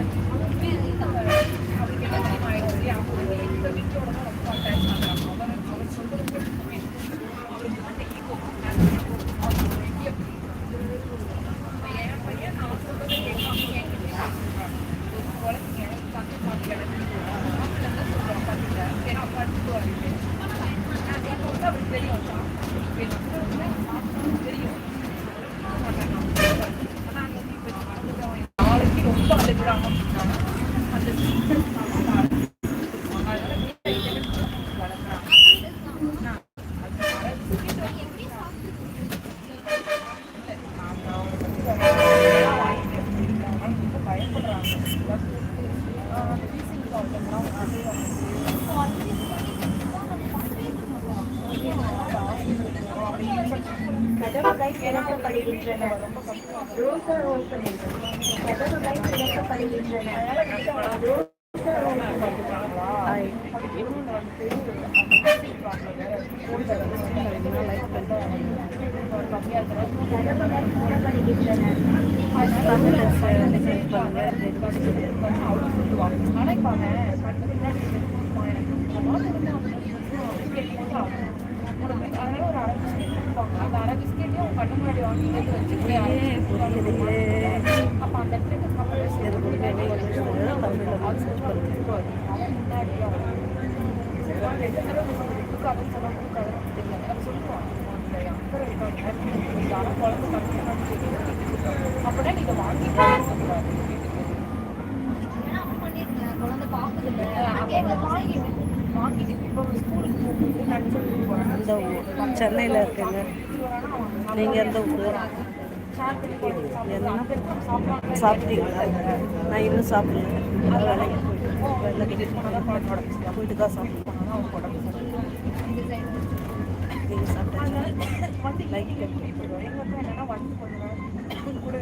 Tá Thank you. கதவுகள் திறக்கப்படுகின்றன door opening கதவுகள் திறக்கப்படுகின்றன door opening கதவுகள் மூடப்படுகின்றன அப்படின்னா நீங்க வாங்கிட்டு இந்த ஊர் சென்னையில் இருக்குங்க. நீங்கள் எந்த ஊர்? என்ன? சாப்பிட்டீங்களா? நான் இன்னும் சாப்பிடல. வேலைக்கு போயிட்டு போயிட்டு தான் சாப்பிடுவேன் நீங்கள் சாப்பிட்டீங்க லைக்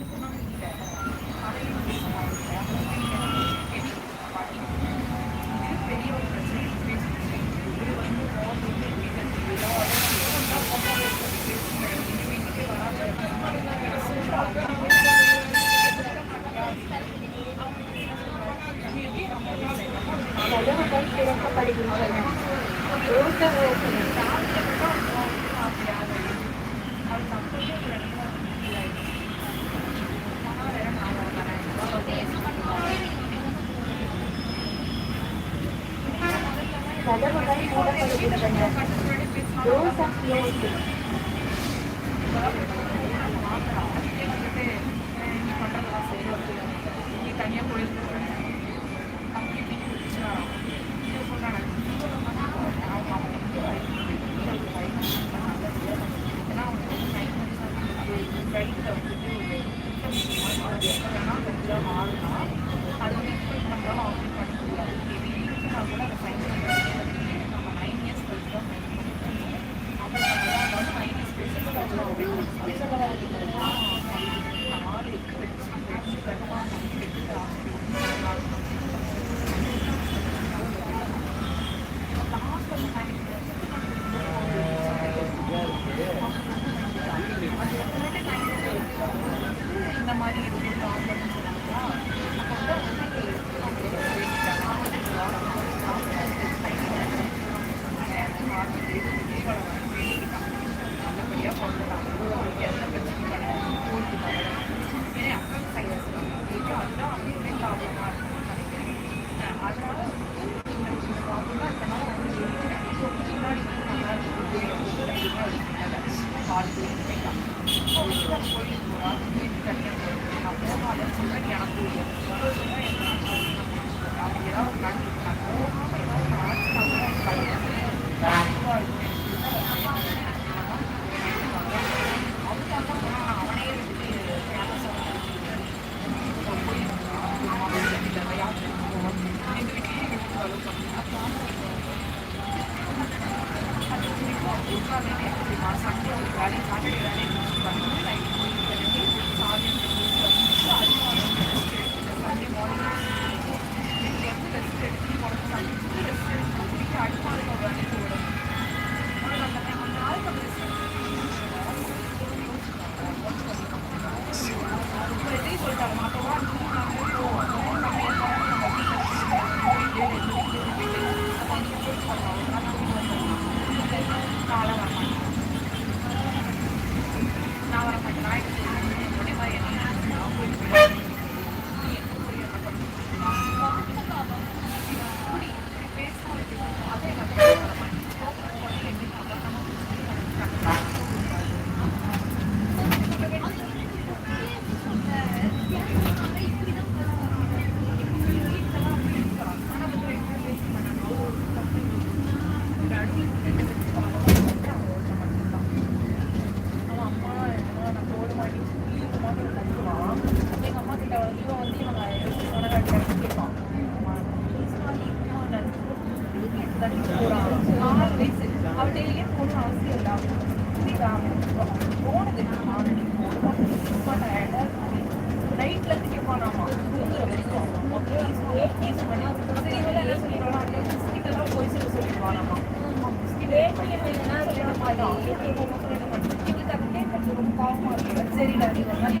side. 많이 자주 일하는 தெரியல தெரியல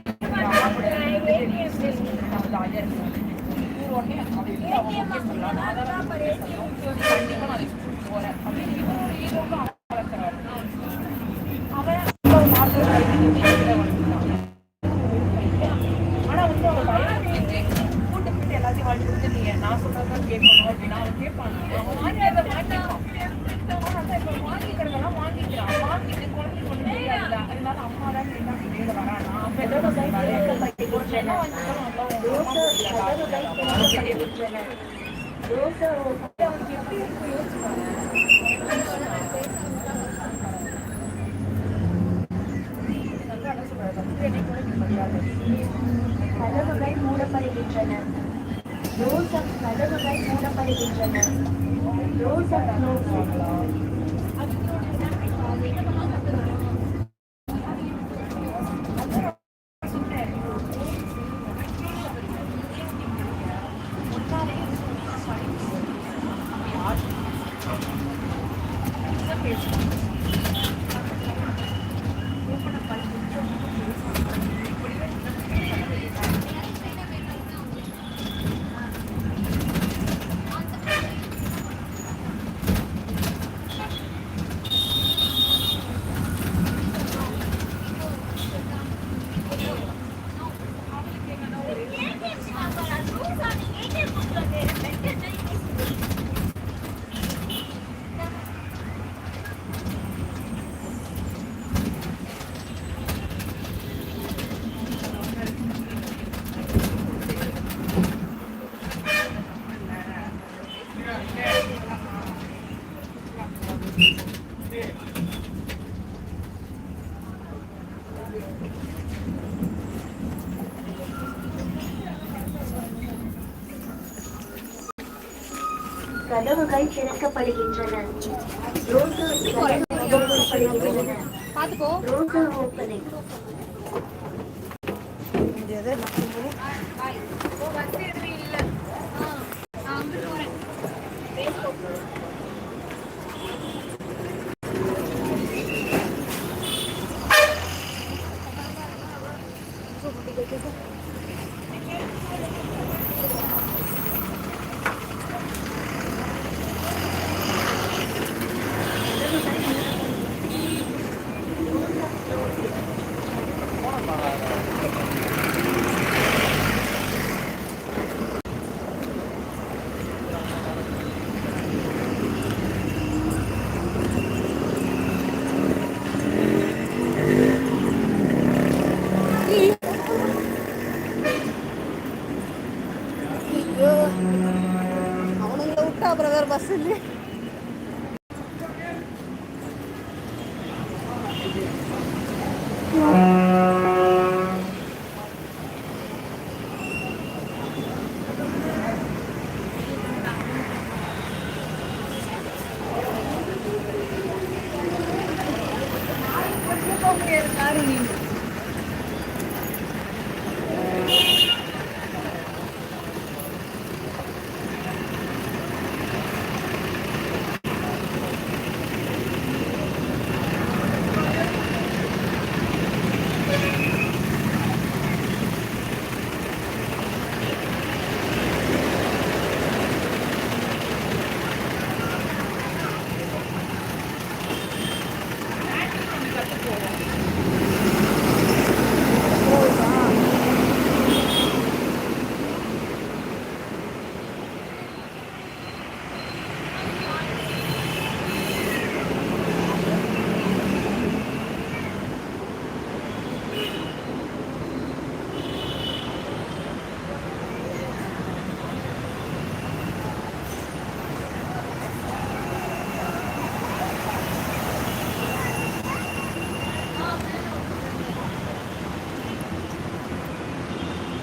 பலவகை மூடப்படுகின்றன ரோஸ் பலவகை மூடப்படுகின்றன ரோஸ் கதவுகள் திறக்கப்படுகின்றன. ரோசர் கதவுகள் திறக்கப்படுகின்றன ரோசர் ஓப்பனிங் இது எது பாய் ஓ பஸ் எதுவும் இல்ல ஆ நான் வந்துட்டு வரேன் ஐயோ அவனுங்களை விட்டா அப்புறம் வேறு பஸ் இல்லையே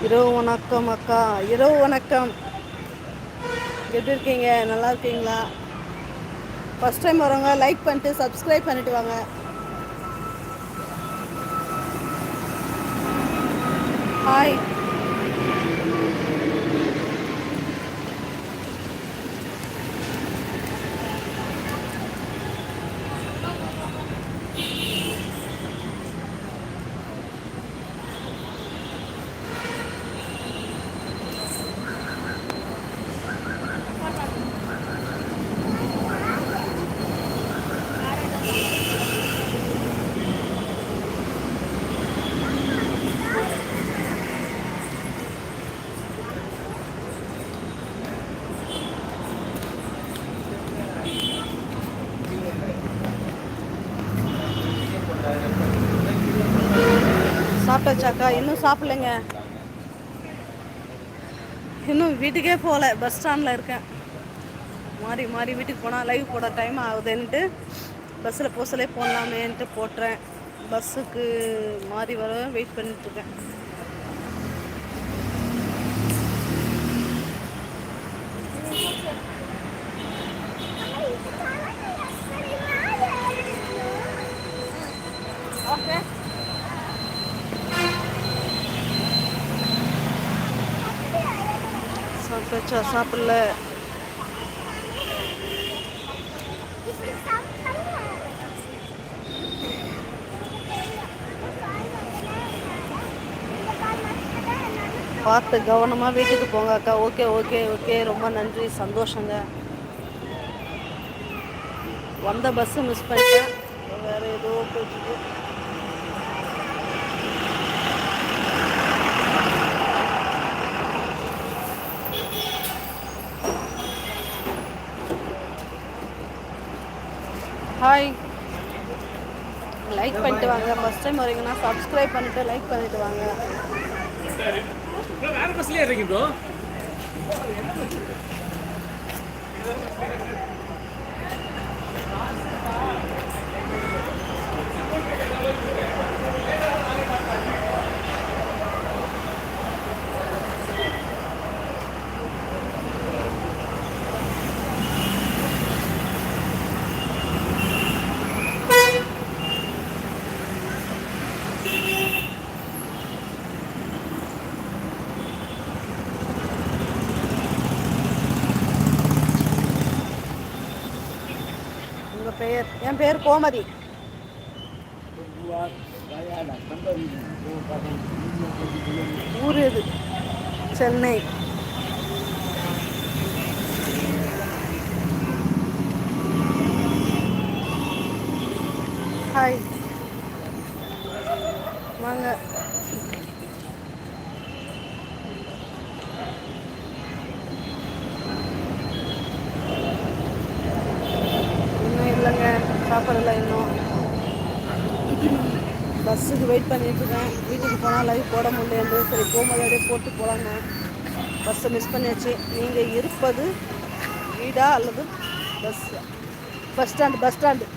இரவு வணக்கம் அக்கா. இரவு வணக்கம். எப்படி இருக்கீங்க? நல்லா இருக்கீங்களா? ஃபஸ்ட் டைம் வரவங்க லைக் பண்ணிட்டு சப்ஸ்கிரைப் பண்ணிட்டு வாங்க. ஹாய் சாப்பிட்டாச்சாக்கா? இன்னும் சாப்பிடலைங்க. இன்னும் வீட்டுக்கே போகல பஸ் ஸ்டாண்டில் இருக்கேன். மாறி மாறி வீட்டுக்கு போனால் லைவ் போட டைம் ஆகுதுன்ட்டு பஸ்ஸில் போசலே போடலாமேன்ட்டு போட்டுறேன். பஸ்ஸுக்கு மாறி வர வெயிட் பண்ணிட்டுருக்கேன் ஓகே சாப்பிட்டாச்சா சாப்பிடல. பார்த்து கவனமாக வீட்டுக்கு போங்க அக்கா. Okay okay okay. ரொம்ப நன்றி. சந்தோஷங்க. வந்த பஸ்ஸு மிஸ் பண்ணிட்டேன். வேறு ஏதோ போயிட்டு ஹாய் லைக் பண்ணிட்டு வாங்க. ஃபஸ்ட் டைம் வரீங்கன்னா சப்ஸ்கிரைப் பண்ணிட்டு லைக் பண்ணிட்டு வாங்க. வேற பஸ்லயே இருக்கீங்க ப்ரோ பேர் என் பேர் கோமதி. ஊர் இது சென்னை ஹாய் வாங்க இன்னும் இல்லைங்க சாப்பிடல இன்னும். பஸ்ஸுக்கு வெயிட் பண்ணிட்டு இருக்கேன். வீட்டுக்கு போனால் லைவ் போட முடியல சரி போகும்போதே போட்டு போகலாங்க பஸ்ஸை மிஸ் பண்ணியாச்சு. நீங்கள் இருப்பது வீடா அல்லது bus bus stand bus stand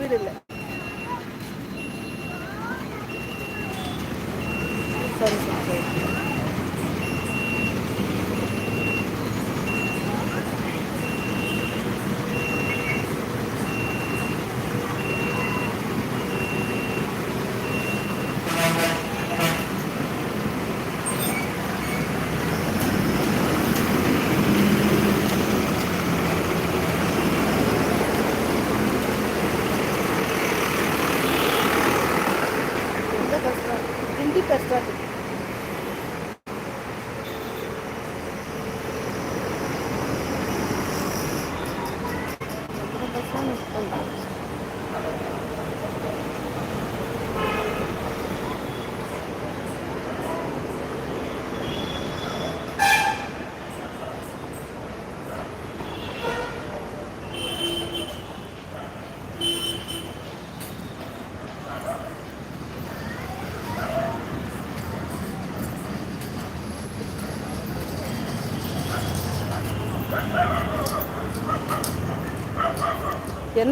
வீடு இல்லை சரி சரி சரி எந்த பஸ் ஸ்டாண்ட் திண்டி பஸ் ஸ்டாண்டு எத்தனை பஸ் தான் மிஸ் பண்ணுறேன்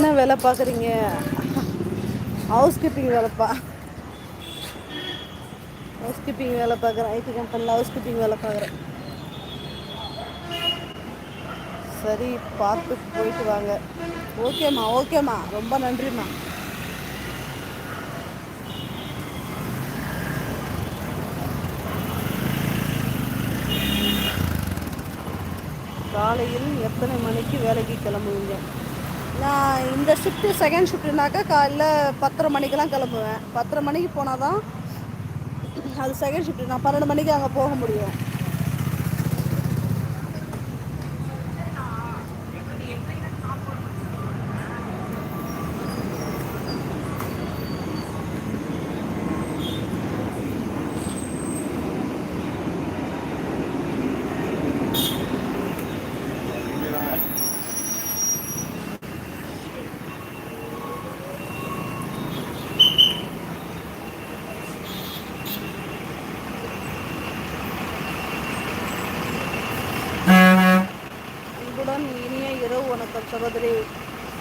என்ன வேலை பார்க்குறீங்க? ஹவுஸ் கீப்பிங் வேலைப்பா. ஹவுஸ் கீப்பிங் வேலை பார்க்குறேன். ஐடி கம்பெனியில் ஹவுஸ் கீப்பிங் வேலை பார்க்குறேன். சரி பார்த்து போயிட்டு வாங்க. ஓகேம்மா ஓகேம்மா ரொம்ப நன்றிம்மா. காலையில் எத்தனை மணிக்கு வேலைக்கு கிளம்புவீங்க? நான் இந்த ஷிஃப்ட்டு செகண்ட் ஷிஃப்ட்டுனாக்கா காலைல பத்தரை மணிக்கெல்லாம் கிளம்புவேன். பத்தரை மணிக்கு போனால் தான் அது செகண்ட் ஷிஃப்ட்டு நான் பன்னெண்டு மணிக்கு அங்கே போக முடியும் அன்புடன் இனிய இரவு வணக்கம் சகோதரி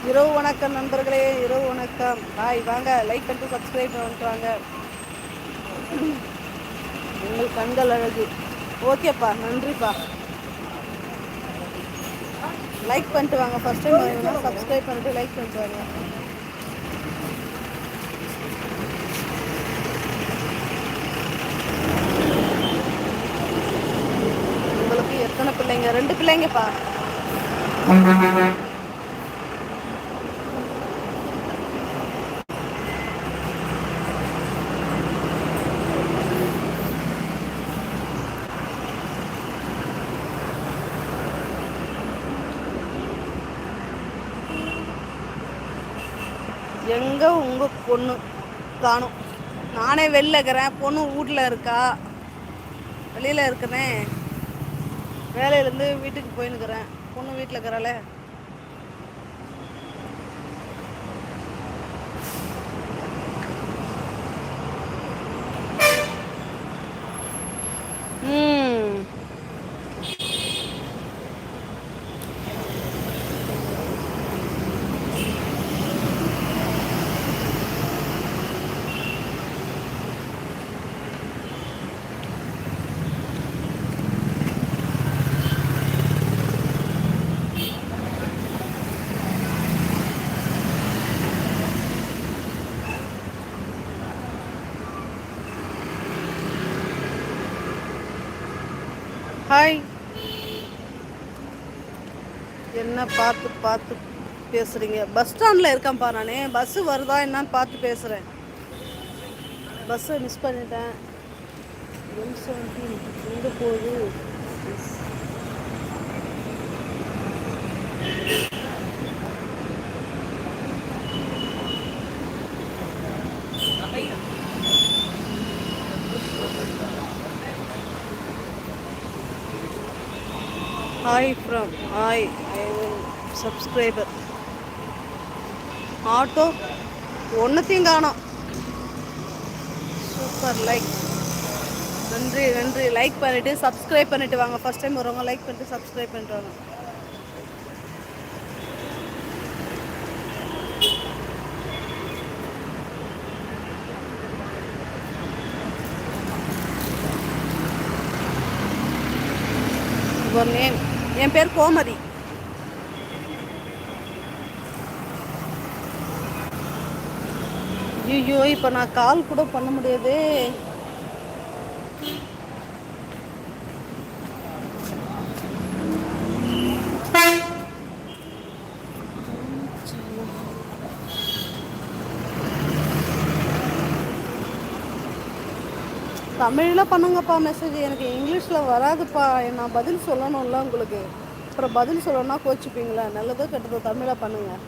இரவு வணக்கம் நண்பர்களே இரவு வணக்கம். ஹாய் வாங்க. லைக் பண்ணிட்டு சப்ஸ்கிரைப் பண்ணிட்டு வாங்க உங்கள் கண்கள் அழகு. ஓகேப்பா நன்றிப்பா. லைக் பண்ணிட்டு வாங்க. ஃபர்ஸ்ட் டைம் வாங்கினா சப்ஸ்கிரைப் பண்ணிட்டு லைக் பண்ணிட்டு வாங்க. உங்களுக்கு எத்தனை பிள்ளைங்க? ரெண்டு பிள்ளைங்கப்பா எங்க உங்க பொண்ணு காணும். நானே வெளில இருக்கிறேன். பொண்ணு வீட்டில் இருக்கா? வெளியில் இருக்கிறேன். வேலையிலேருந்து வீட்டுக்கு போயின்னுக்கிறேன் பொண்ணு வீட்டில் இருக்கிறாளே ம் ஹாய் என்ன பார்த்து பார்த்து பேசுகிறீங்க பஸ் ஸ்டாண்டில் இருக்கேன்ப்பா நான். பஸ்ஸு வருதா என்னன்னு பார்த்து பேசுகிறேன் பஸ்ஸை மிஸ் பண்ணிட்டேன். எம் செவன்டீன் எங்கே போகுது. Hi from hi subscriber auto ஒன்றுத்தையும் காணும். சூப்பர் லைக் நன்றி நன்றி. லைக் பண்ணிவிட்டு சப்ஸ்கிரைப் பண்ணிட்டு வாங்க. ஃபஸ்ட் டைம் வருவாங்க லைக் பண்ணிட்டு சப்ஸ்கிரைப் பண்ணிட்டு வாங்க. நேம் என் பேர் கோமதி. ஐயோ இப்போ நான் கால் கூட பண்ண முடியாதே. தமிழில் பண்ணுங்கப்பா மெசேஜ் எனக்கு இங்கிலீஷில் வராதுப்பா. நான் பதில் சொல்லணும்ல உங்களுக்கு. அப்புறம் பதில் சொல்லணும்னா கோச்சிப்பீங்களா. நல்லதோ கெட்டதோ தமிழாக பண்ணுங்கள்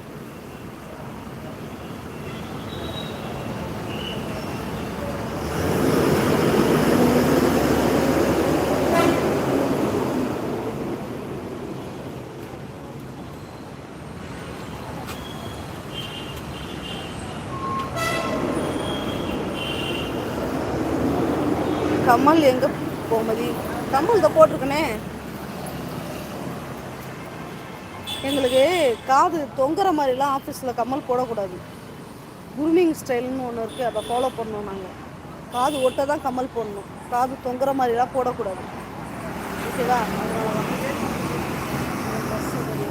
கமல் எங்கே கோமதி? கமல் இதை போட்டிருக்கனே. எங்களுக்கு காது தொங்குற மாதிரிலாம் ஆஃபீஸில் கம்மல் போடக்கூடாது. குருமிங் ஸ்டைல்னு ஒன்று இருக்குது அதை ஃபாலோ பண்ணோம் நாங்கள் காது ஒட்ட தான் கம்மல் போடணும். காது தொங்குற மாதிரிலாம் போடக்கூடாது. ஓகேவா அதனால தான். பஸ் வருது.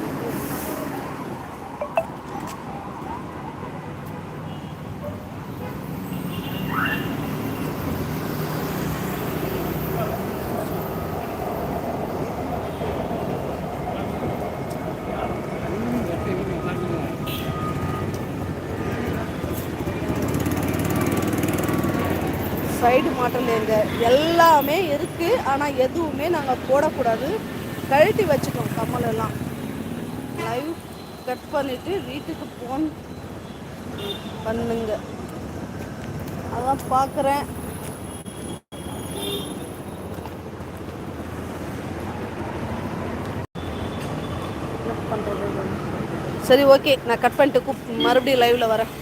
சைடு மாட்டலேங்க எல்லாமே இருக்குது ஆனால் எதுவுமே நாங்கள் போடக்கூடாது. கழட்டி வச்சுட்டோம் கம்மலெல்லாம். லைவ் கட் பண்ணிவிட்டு வீட்டுக்கு ஃபோன் பண்ணுங்க. அதான் பார்க்குறேன் பண்ணுறது சரி ஓகே நான் கட் பண்ணிட்டு கூப் மறுபடியும் லைவில் வரேன்.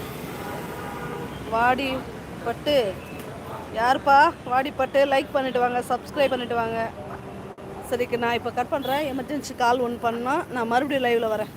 வாடி பட்டு யாருப்பா? வாடிப்பட்டு லைக் பண்ணிட்டு வாங்க சப்ஸ்கிரைப் பண்ணிட்டு வாங்க. சரிக்கு நான் இப்போ கட் பண்ணுறேன் எமர்ஜென்சி கால் ஒன்று பண்ணால் நான் மறுபடியும் லைவில் வரேன்.